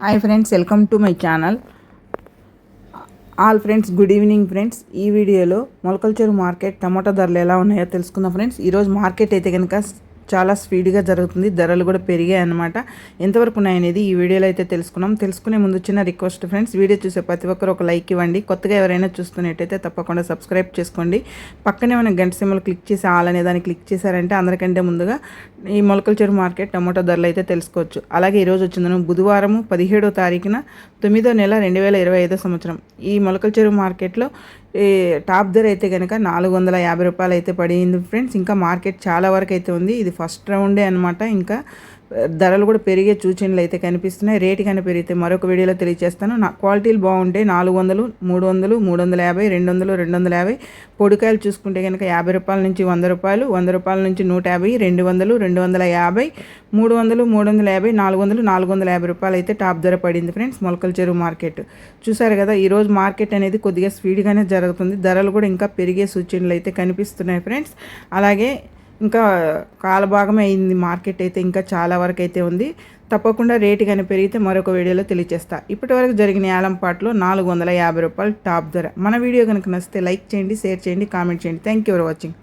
Hi friends welcome to my channel all friends good evening friends ఈ వీడియోలో Molakalcheru market టమాటా ధరలు ఎలా ఉన్నాయో తెలుసుకుందాం ఫ్రెండ్స్ ఈరోజు మార్కెట్ అయితే కనుక చాలా స్పీడ్గా జరుగుతుంది. ధరలు కూడా పెరిగాయి అనమాట ఎంతవరకు ఉన్నాయనేది ఈ వీడియోలో అయితే తెలుసుకున్నాం. తెలుసుకునే ముందు చిన్న రిక్వెస్ట్ ఫ్రెండ్స్ వీడియో చూసే ప్రతి ఒక్కరు ఒక లైక్ ఇవ్వండి. కొత్తగా ఎవరైనా చూస్తున్నట్టయితే తప్పకుండా సబ్స్క్రైబ్ చేసుకోండి. పక్కనే మనం గంట సిమ్మలు క్లిక్ చేసి ఆల్ అనే దాన్ని క్లిక్ చేశారంటే అందరికంటే ముందుగా ఈ మొలకల చెరువు మార్కెట్ టమాటో ధరలు అయితే తెలుసుకోవచ్చు. అలాగే ఈరోజు వచ్చిందను బుధవారము పదిహేడో తారీఖున తొమ్మిదో నెల రెండు వేల ఇరవై ఐదో సంవత్సరం. ఈ మొలకల్చెరు మార్కెట్లో టాప్ ధర అయితే కనుక నాలుగు వందల యాభై రూపాయలు అయితే పడింది ఫ్రెండ్స్. ఇంకా మార్కెట్ చాలా వరకు అయితే ఉంది. ఇది ఫస్ట్ రౌండే అనమాట ఇంకా ధరలు కూడా పెరిగే సూచనలు అయితే కనిపిస్తున్నాయి. రేటు కానీ పెరిగితే మరొక వీడియోలో తెలియజేస్తాను. నా క్వాలిటీలు బాగుంటే నాలుగు వందలు మూడు వందలు మూడు వందల యాభై రెండు వందలు రెండు వందల యాభై. పొడికాయలు చూసుకుంటే కనుక యాభై రూపాయల నుంచి వంద రూపాయలు వంద రూపాయల నుంచి నూట యాభై రెండు వందలు రెండు వందల యాభై. మూడు వందలు మూడు వందల యాభై నాలుగు వందలు నాలుగు వందల యాభై రూపాయలు అయితే టాప్ ధర పడింది ఫ్రెండ్స్ మొలకల చెరువు మార్కెట్. చూసారు కదా ఈరోజు మార్కెట్ అనేది కొద్దిగా స్పీడ్గానే జరుగుతుంది. ధరలు కూడా ఇంకా పెరిగే సూచనలు అయితే కనిపిస్తున్నాయి ఫ్రెండ్స్. అలాగే ఇంకా కాలభాగమే అయింది మార్కెట్ అయితే ఇంకా చాలా వరకు అయితే ఉంది. తప్పకుండా రేటు కానీ పెరిగితే మరొక వీడియోలో తెలియజేస్తా. ఇప్పటివరకు జరిగిన ఏలంపాట్లో నాలుగు వందల యాభై రూపాయలు టాప్ ధర. మన వీడియో కనుక నచ్చితే లైక్ చేయండి షేర్ చేయండి కామెంట్ చేయండి. Thank you for watching